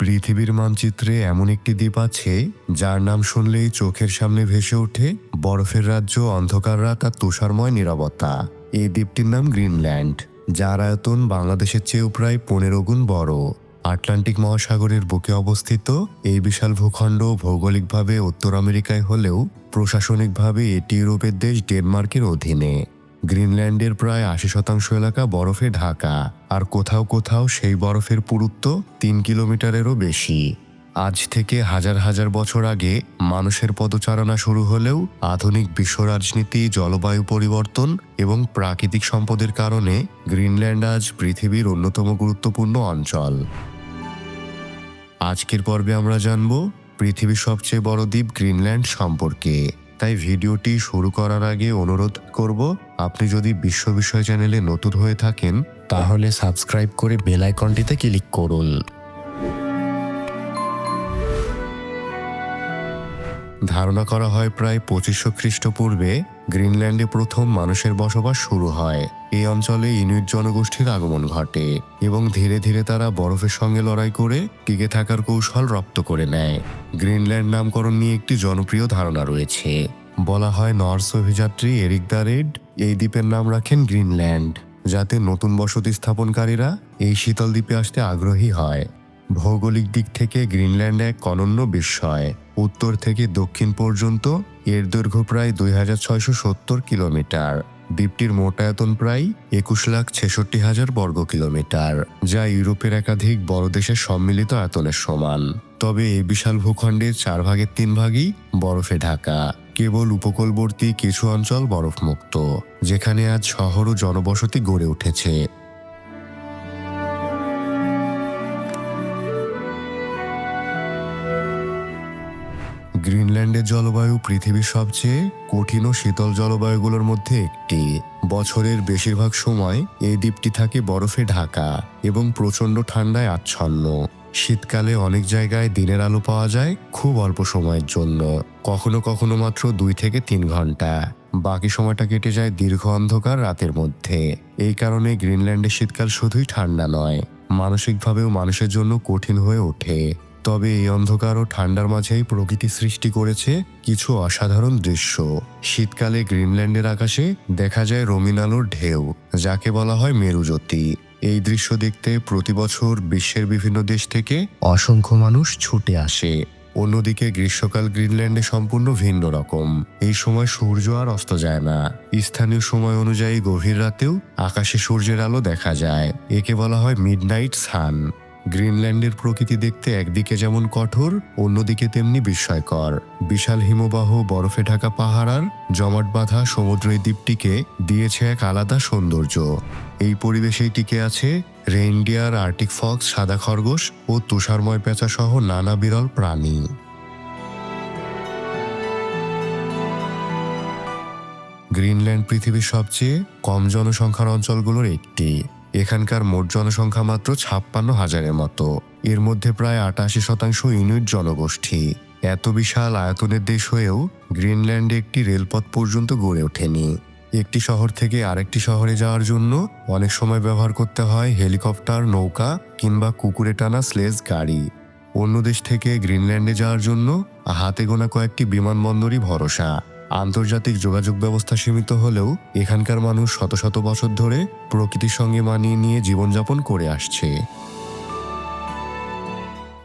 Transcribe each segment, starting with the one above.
পৃথিবীর মানচিত্রে এমন একটি দ্বীপ আছে, যার নাম শুনলেই চোখের সামনে ভেসে ওঠে, বরফের রাজ্য, অন্ধকার রাত আর তুষারময় নিরাপত্তা এই দ্বীপটির নাম গ্রিনল্যান্ড, যার আয়তন বাংলাদেশের চেয়েও প্রায় পনেরো গুণ বড়। আটলান্টিক মহাসাগরের বুকে অবস্থিত, এই বিশাল ভূখণ্ড ভৌগোলিকভাবে উত্তর আমেরিকায় হলেও প্রশাসনিকভাবে এটি ইউরোপের দেশ ডেনমার্কের অধীনে। গ্রিনল্যান্ডের প্রায় আশি শতাংশ এলাকা বরফে ঢাকা। আর কোথাও কোথাও সেই বরফের পুরুত্ব তিন কিলোমিটারেরও বেশি। আজ থেকে হাজার হাজার বছর আগে মানুষের পদচারণা শুরু হলেও আধুনিক বিশ্ব রাজনীতি, জলবায়ু পরিবর্তন এবং প্রাকৃতিক সম্পদের কারণে গ্রিনল্যান্ড আজ পৃথিবীর অন্যতম গুরুত্বপূর্ণ অঞ্চল। আজকের পর্বে আমরা জানব পৃথিবীর সবচেয়ে বড় দ্বীপ গ্রিনল্যান্ড সম্পর্কে। তাই ভিডিওটি শুরু করার আগে অনুরোধ করব, আপনি যদি বিশ্ব বিষয় চ্যানেলে নতুন হয়ে থাকেন, তাহলে সাবস্ক্রাইব করে বেল আইকনটিতে ক্লিক করুন। ধারণা করা হয় প্রায় পঁচিশশো খ্রিস্টপূর্বে গ্রিনল্যান্ডে প্রথম মানুষের বসবাস শুরু হয়। এই অঞ্চলে ইনুইট জনগোষ্ঠীর আগমন ঘটে এবং ধীরে ধীরে তারা বরফের সঙ্গে লড়াই করে টিকে থাকার কৌশল রপ্ত করে নেয়। গ্রিনল্যান্ড নামকরণ নিয়ে একটি জনপ্রিয় ধারণা রয়েছে। বলা হয় নর্স অভিযাত্রী এরিক দ্য রেড এই দ্বীপের নাম রাখেন গ্রিনল্যান্ড, যাতে নতুন বসতি স্থাপনকারীরা এই শীতল দ্বীপে আসতে আগ্রহী হয়। ভৌগোলিক দিক থেকে গ্রিনল্যান্ড এক অনন্য বিস্ময়। উত্তর থেকে দক্ষিণ পর্যন্ত এর দৈর্ঘ্য প্রায় দুই হাজার ছয়শো সত্তর কিলোমিটার। দ্বীপটির মোট আয়তন প্রায় একুশ লাখ ছেষট্টি হাজার বর্গ কিলোমিটার, যা ইউরোপের একাধিক বড় দেশের সম্মিলিত আয়তনের সমান। তবে এই বিশাল ভূখণ্ডের চার ভাগের তিন ভাগই বরফে ঢাকা। কেবল উপকূলবর্তী কিছু অঞ্চল বরফমুক্ত, যেখানে আজ শহর ও জনবসতি গড়ে উঠেছে। গ্রিনল্যান্ডের জলবায়ু পৃথিবীর সবচেয়ে কঠিন ও শীতল জলবায়ুগুলোর মধ্যে একটি। বছরের বেশিরভাগ সময় এই দ্বীপটি থাকে বরফে ঢাকা এবং প্রচণ্ড ঠান্ডায় আচ্ছন্ন। শীতকালে অনেক জায়গায় দিনের আলো পাওয়া যায় খুব অল্প সময়ের জন্য, কখনো কখনো মাত্র দুই থেকে তিন ঘণ্টা। বাকি সময়টা কেটে যায় দীর্ঘ অন্ধকার রাতের মধ্যে। এই কারণে গ্রিনল্যান্ডের শীতকাল শুধুই ঠান্ডা নয়, মানসিকভাবেও মানুষের জন্য কঠিন হয়ে ওঠে। তবে এই অন্ধকার ও ঠান্ডার মাঝেই প্রকৃতি সৃষ্টি করেছে কিছু অসাধারণ দৃশ্য। শীতকালে গ্রিনল্যান্ডের আকাশে দেখা যায় রঙিন আলোর ঢেউ, যাকে বলা হয় মেরুজ্যোতি। এই দৃশ্য দেখতে প্রতি বছর বিশ্বের বিভিন্ন দেশ থেকে অসংখ্য মানুষ ছুটে আসে। অন্যদিকে গ্রীষ্মকাল গ্রিনল্যান্ডে সম্পূর্ণ ভিন্ন রকম। এই সময় সূর্য আর অস্ত যায় না। স্থানীয় সময় অনুযায়ী গভীর রাতেও আকাশে সূর্যের আলো দেখা যায়। একে বলা হয় মিডনাইট সান। গ্রিনল্যান্ডের প্রকৃতি দেখতে একদিকে যেমন কঠোর, অন্যদিকে তেমনি বিস্ময়কর। বিশাল হিমবাহ, বরফে ঢাকা পাহাড় আর জমাট বাঁধা সমুদ্র দ্বীপটিকে দিয়েছে এক আলাদা সৌন্দর্য। এই পরিবেশেই টিকে আছে রেইনডিয়ার আর্টিক ফক্স, সাদা খরগোশ ও তুষারময় পেঁচা সহ নানা বিরল প্রাণী। গ্রিনল্যান্ড পৃথিবীর সবচেয়ে কম জনসংখ্যার অঞ্চলগুলোর একটি। এখানকার মোট জনসংখ্যা মাত্র ছাপ্পান্ন হাজারের মতো। এর মধ্যে প্রায় আটাশি শতাংশ ইনুইট জনগোষ্ঠী। এত বিশাল আয়তনের দেশ হয়েও গ্রিনল্যান্ডে একটি রেলপথ পর্যন্ত গড়ে ওঠেনি। একটি শহর থেকে আরেকটি শহরে যাওয়ার জন্য অনেক সময় ব্যবহার করতে হয় হেলিকপ্টার, নৌকা কিংবা কুকুরে টানা স্লেজ গাড়ি। অন্য দেশ থেকে গ্রিনল্যান্ডে যাওয়ার জন্য হাতে গোনা কয়েকটি বিমানবন্দরই ভরসা। আন্তর্জাতিক যোগাযোগ ব্যবস্থা সীমিত হলেও এখানকার মানুষ শত শত বছর ধরে প্রকৃতির সঙ্গে মানিয়ে নিয়ে জীবনযাপন করে আসছে।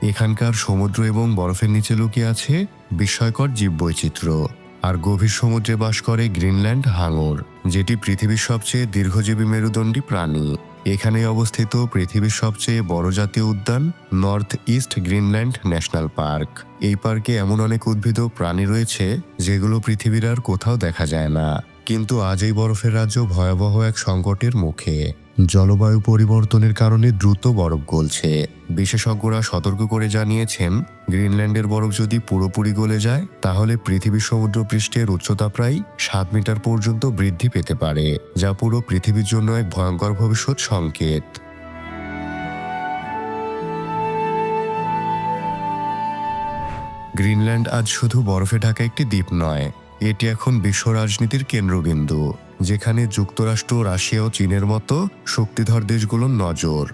এখানকার সমুদ্র এবং বরফের নিচে লুকিয়ে আছে বিস্ময়কর জীববৈচিত্র্য। আর গভীর সমুদ্রে বাস করে গ্রিনল্যান্ড হাঙর, যেটি পৃথিবীর সবচেয়ে দীর্ঘজীবী মেরুদণ্ডী প্রাণী। এখানে অবস্থিত পৃথিবীর সবচেয়ে বড় জাতীয় উদ্যান North East Greenland National Park এই পার্কে এমন অনেক উদ্ভিদ প্রাণী রয়েছে যেগুলো পৃথিবীর আর কোথাও দেখা যায় না। কিন্তু আজ এই বরফের রাজ্য ভয়াবহ এক সংকটের মুখে। জলবায়ু পরিবর্তনের কারণে দ্রুত বরফ গলছে। বিশেষজ্ঞরা সতর্ক করে জানিয়েছেন, গ্রিনল্যান্ডের বরফ যদি পুরোপুরি গলে যায়, তাহলে পৃথিবীর সমুদ্র পৃষ্ঠের উচ্চতা প্রায় সাত মিটার পর্যন্ত বৃদ্ধি পেতে পারে, যা পুরো পৃথিবীর জন্য এক ভয়ঙ্কর ভবিষ্যৎ সংকেত। গ্রিনল্যান্ড আজ শুধু বরফে ঢাকা একটি দ্বীপ নয়, এটি এখন বিশ্ব রাজনীতির কেন্দ্রবিন্দু। যেখানে যুক্তরাষ্ট্র, রাশিয়া ও চীনের মতো শক্তিধর দেশগুলোর নজর।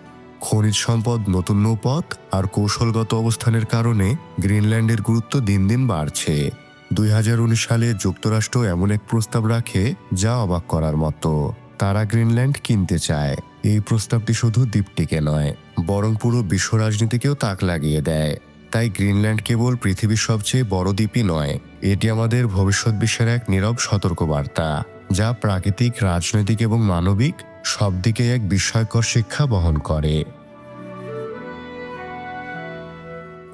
খনিজ সম্পদ, নতুন নৌপথ আর কৌশলগত অবস্থানের কারণে গ্রিনল্যান্ডের গুরুত্ব দিন দিন বাড়ছে। দুই হাজার উনিশ সালে যুক্তরাষ্ট্র এমন এক প্রস্তাব রাখে যা অবাক করার মতো। তারা গ্রিনল্যান্ড কিনতে চায়। এই প্রস্তাবটি শুধু দ্বীপটিকে নয়, বরং পুরো বিশ্ব রাজনীতিকেও তাক লাগিয়ে দেয়। তাই গ্রিনল্যান্ড কেবল পৃথিবীর সবচেয়ে বড় দ্বীপই নয়, এটি আমাদের ভবিষ্যৎ বিশ্বের এক নীরব সতর্কবার্তা। যা প্রাকৃতিক, রাজনৈতিক এবং মানবিক সব দিকে এক বিস্ময়কর শিক্ষা বহন করে।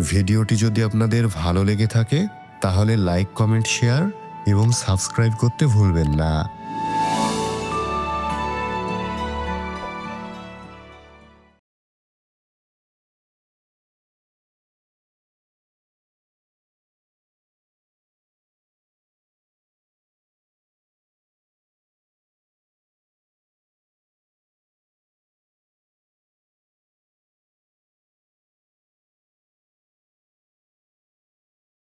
ভিডিওটি যদি আপনাদের ভালো লেগে থাকে, তাহলে লাইক, কমেন্ট, শেয়ার এবং সাবস্ক্রাইব করতে ভুলবেন না।